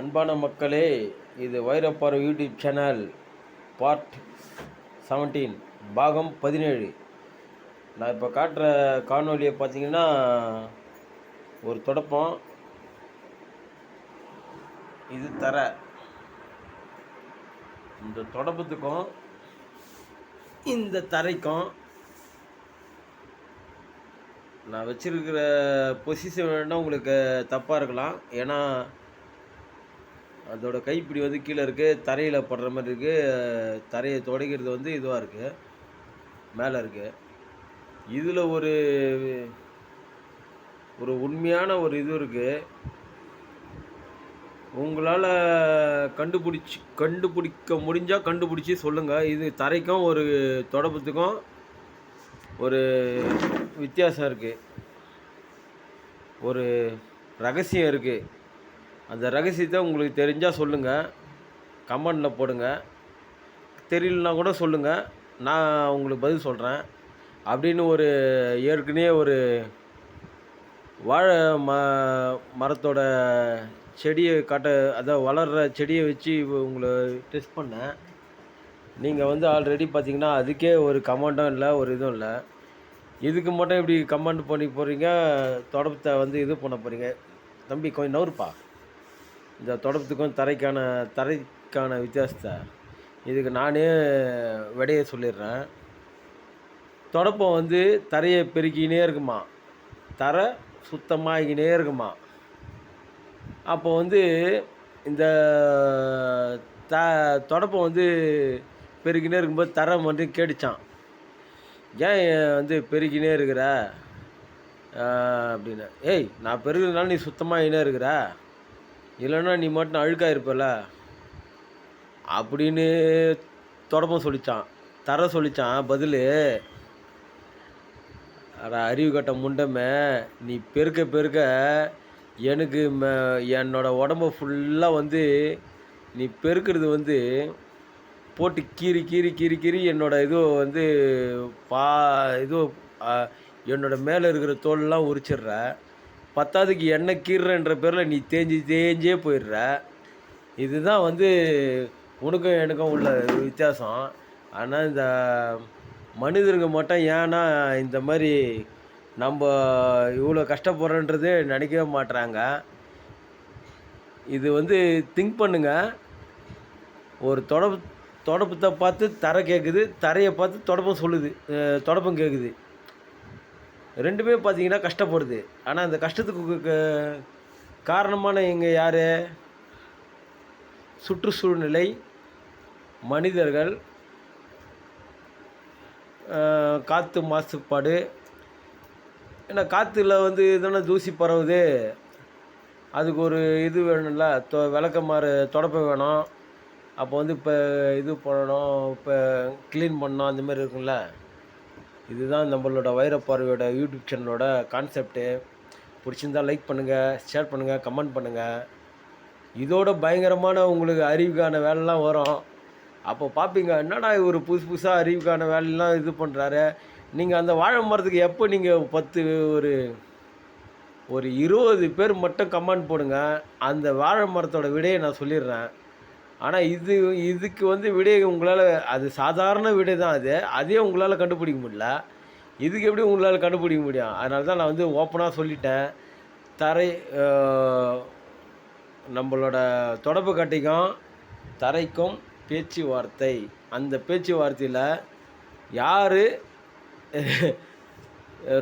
அன்பான மக்களே இது Vairapparai YouTube channel part seventeen பாகம் பதினேழு. நான் இப்போ காட்டுற காணொலியை பார்த்தீங்கன்னா ஒரு தொடப்பம். இது தர. இந்த தொடப்பத்துக்கும் இந்த தரைக்கும் நான் வச்சுருக்கிற பொசிஷன் வேணால் உங்களுக்கு தப்பாக இருக்கலாம். ஏன்னா அதோட கைப்பிடி வந்து கீழே இருக்குது தரையில் படுற மாதிரி இருக்குது தரையை துடைக்கிறது வந்து இதுவாக இருக்குது மேலே இருக்குது இதில் ஒரு ஒரு உண்மையான ஒரு இது இருக்குது உங்களால் கண்டுபிடிச்சி கண்டுபிடிக்க முடிஞ்சால் கண்டுபிடிச்சி சொல்லுங்கள் இது தரைக்கும் ஒரு தொடப்பத்துக்கும் ஒரு வித்தியாசம் இருக்குது ஒரு ரகசியம் இருக்குது அந்த ரகசியத்தை உங்களுக்கு தெரிஞ்சால் சொல்லுங்கள் கமெண்டில் போடுங்க. தெரியலனா கூட சொல்லுங்கள் நான் உங்களுக்கு பதில் சொல்கிறேன் அப்படின்னு ஒரு ஏற்கனவே ஒரு வாழை ம மரத்தோட செடியை காட்ட அதாவது வளர்கிற செடியை வச்சு உங்களை டெஸ்ட் பண்ணேன். நீங்கள் வந்து ஆல்ரெடி பார்த்தீங்கன்னா அதுக்கே ஒரு கமெண்டும் இல்லை ஒரு இதுவும் இல்லை. இதுக்கு மட்டும் இப்படி கமெண்ட் பண்ணி போகிறீங்க தொடப்பத்தை வந்து இது பண்ண போகிறீங்க தம்பி கொஞ்சம் நவுருப்பா இந்த தொடப்பத்துக்கும் தரைக்கான தரைக்கான வித்தியாசத்தை. இதுக்கு நானே விடையை சொல்லிடுறேன். தொடப்பம் வந்து தரையை பெருக்கினே இருக்குமா? தரை சுத்தமாகினே இருக்குமா? அப்போ வந்து இந்த த தொடப்பம் வந்து பெருக்கினே இருக்கும்போது தரை மட்டும் கேடிச்சான் ஏன் வந்து பெருக்கினே இருக்கிற? அப்படின்னு. ஏய் நான் பெருகிறதுனால நீ சுத்தமாகினே இருக்கிற? இல்லைன்னா நீ மட்டும் அழுக்காக இருப்பல? அப்படின்னு தொடப்பம் சொல்லிச்சான். தர சொல்லிச்சான் பதில். அட அறிவு கட்ட முண்டமே நீ பெருக்க பெருக்க எனக்கு ம என்னோட உடம்ப ஃபுல்லாக வந்து நீ பெருக்கிறது வந்து போட்டு கீறி கீறி கீறி கீறி என்னோடய இது வந்து பா இது என்னோடய மேலே இருக்கிற தோல்லாம் உரிச்சிடுற. பத்தாவதுக்கு எண்ணெய் கீறுறன்ற பேரில் நீ தேஞ்சு தேஞ்சே போயிடுற. இதுதான் வந்து உனக்கும் எனக்கும் உள்ள வித்தியாசம். ஆனால் இந்த மனிதருங்க மட்டும் ஏன்னா இந்த மாதிரி நம்ம இவ்வளோ கஷ்டப்படுறோன்றது நினைக்கவே மாட்றாங்க. இது வந்து திங்க் பண்ணுங்கள் ஒரு தொடப்பு தொடப்பத்தை பார்த்து தரை கேட்குது தரையை பார்த்து தொடப்பம் சொல்லுது தொடப்பம் கேட்குது ரெண்டுமே பார்த்தீங்கன்னா கஷ்டப்படுது. ஆனால் அந்த கஷ்டத்துக்கு காரணமான இங்கே யார்? சுற்றுச்சூழ்நிலை மனிதர்கள் காற்று மாசுபாடு. ஏன்னா காற்றுல வந்து எதனா தூசி பரவுது. அதுக்கு ஒரு இது வேணும்ல தொ விளக்கமாறு தொடப்ப வேணும். அப்போ வந்து இப்போ இது பண்ணணும் இப்போ க்ளீன் பண்ணணும் அந்த மாதிரி இருக்கும்ல. இதுதான் நம்மளோட வைரப்பார்வையோட யூடியூப் சேனலோட கான்செப்ட்டு. பிடிச்சிருந்தா லைக் பண்ணுங்கள் ஷேர் பண்ணுங்கள் கமெண்ட் பண்ணுங்கள் இதோட பயங்கரமான உங்களுக்கு அறிவுக்கான வேலைலாம் வரும். அப்போ பார்ப்பீங்க என்னடா இவர் புதுசு புதுசாக அறிவுக்கான வேலையெல்லாம் இது பண்ணுறாரு நீங்கள் அந்த வாழை மரத்துக்கு எப்போ நீங்கள் பத்து ஒரு ஒரு இருபது பேர் மட்டும் கமெண்ட் போடுங்க. அந்த வாழை மரத்தோட விடையை நான் சொல்லிடுறேன். ஆனால் இது இதுக்கு வந்து விடை உங்களால் அது சாதாரண விடை தான் அது. அதே உங்களால் கண்டுபிடிக்க முடியல. இதுக்கு எப்படி உங்களால் கண்டுபிடிக்க முடியும்? அதனால தான் நான் வந்து ஓப்பனாக சொல்லிட்டேன். தரை நம்மளோட தொடப்பு கட்டிக்கும் தரைக்கும் பேச்சுவார்த்தை. அந்த பேச்சுவார்த்தையில் யார்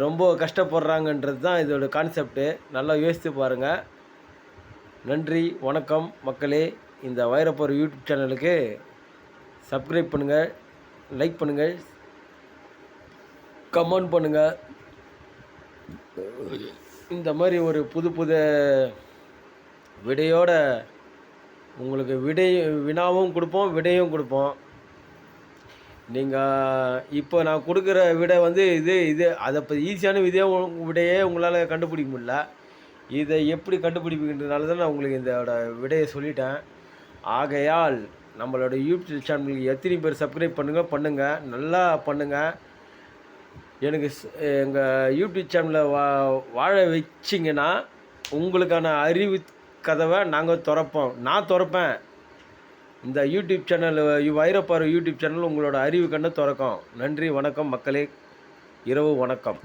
ரொம்ப கஷ்டப்படுறாங்கன்றது தான் இதோட கான்செப்ட்டு நல்லா யோசித்து பாருங்கள் நன்றி வணக்கம் மக்களே. இந்த வைரப்போர் யூடியூப் சேனலுக்கு சப்ஸ்கிரைப் பண்ணுங்கள் லைக் பண்ணுங்கள் கமெண்ட் பண்ணுங்கள் இந்த மாதிரி ஒரு புது புது விடையோட உங்களுக்கு விடை வினாவும் கொடுப்போம் விடையும் கொடுப்போம். நீங்கள் இப்போ நான் கொடுக்குற விடை வந்து இது இது அதை இப்போ ஈஸியான விதையே விடையே உங்களால் கண்டுபிடிக்க முடியல. இதை எப்படி கண்டுபிடிப்புன்றதுனால தான் நான் உங்களுக்கு இதோட விடையை சொல்லிட்டேன். ஆகையால் நம்மளோட யூடியூப் சேனலுக்கு எத்தனை பேர் சப்ஸ்கிரைப் பண்ணுங்கள் பண்ணுங்கள் நல்லா பண்ணுங்கள் எனக்கு எங்கள் யூடியூப் சேனலை வா வாழ வச்சிங்கன்னா உங்களுக்கான அறிவு கதவை நாங்கள் திறப்போம். நான் திறப்பேன். இந்த YouTube channel Vairappar YouTube channel உங்களோட அறிவு கண்ணை திறக்கும். நன்றி வணக்கம் மக்களே. இரவு வணக்கம்.